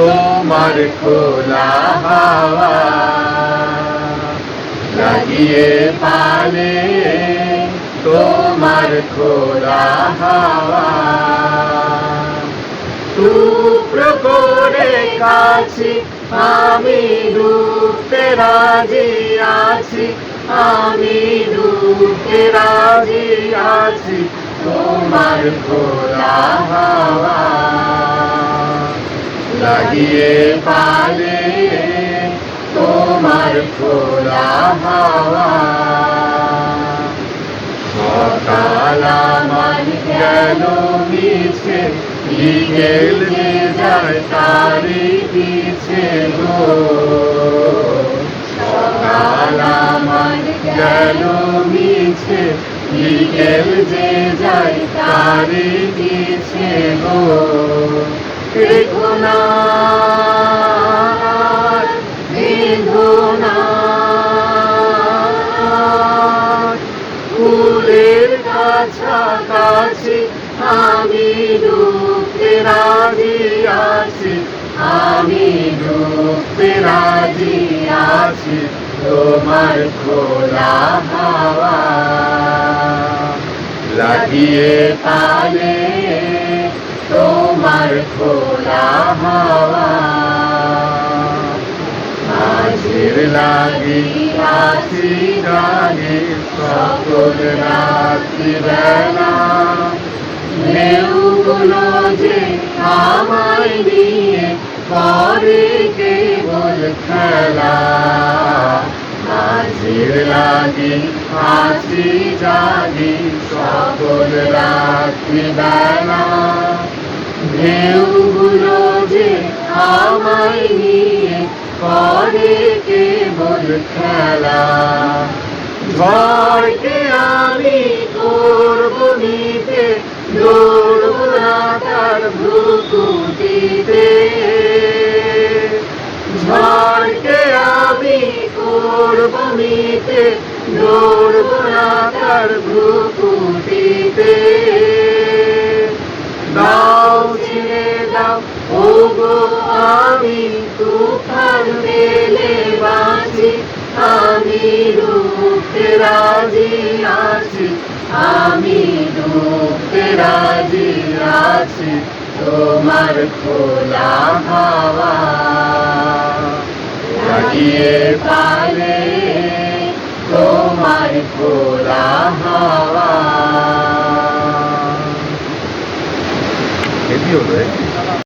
তোমার খোলা হাওয়া লাগিয়ে পালে তোমার খোলা হাওয়া। টুকরো করে কাছি আমি ডুবতে রাজি আছি, আমি ডুবতে রাজি আছি, তোমার খোলা হাওয়া। লাগিয়ে পালে তোমার খোলা হাওয়া। সকাল আমার গেল মিছে? বিকেল যে যায় তারি পিছে গো। সকাল আমার গেল মিছে? বিকেল যে যায় তারি কাছাকাছি আমি ডুবতে রাজি আছি, আমি রাজি আছি, তোমার খোলা হাওয়া লাগিয়ে তোমার খোলা হাওয়া আজের লাগি আছি জানি, সকল রাত্রি বেলা। ঢেউগুলো যে আমায় নিয়ে করে কেবল খেলা। আজের লাগি আছি জানি, সকল আমায় নিয়ে করে কেবল খেলা। ঝড়কে আমি করব নিতে, দৌড়ব না তার ভ্রুকুটিতে। ঝড়কে আমি করব নিতে, দৌড়ব না তার ভ্রুকুটিতে। দাও ছেড়ে দাও ও গো আমি আছি আমি ডুবতে রাজি আছি তোমার খোলা হাওয়া লাগিয়ে পালে তোমার খোলা হাওয়া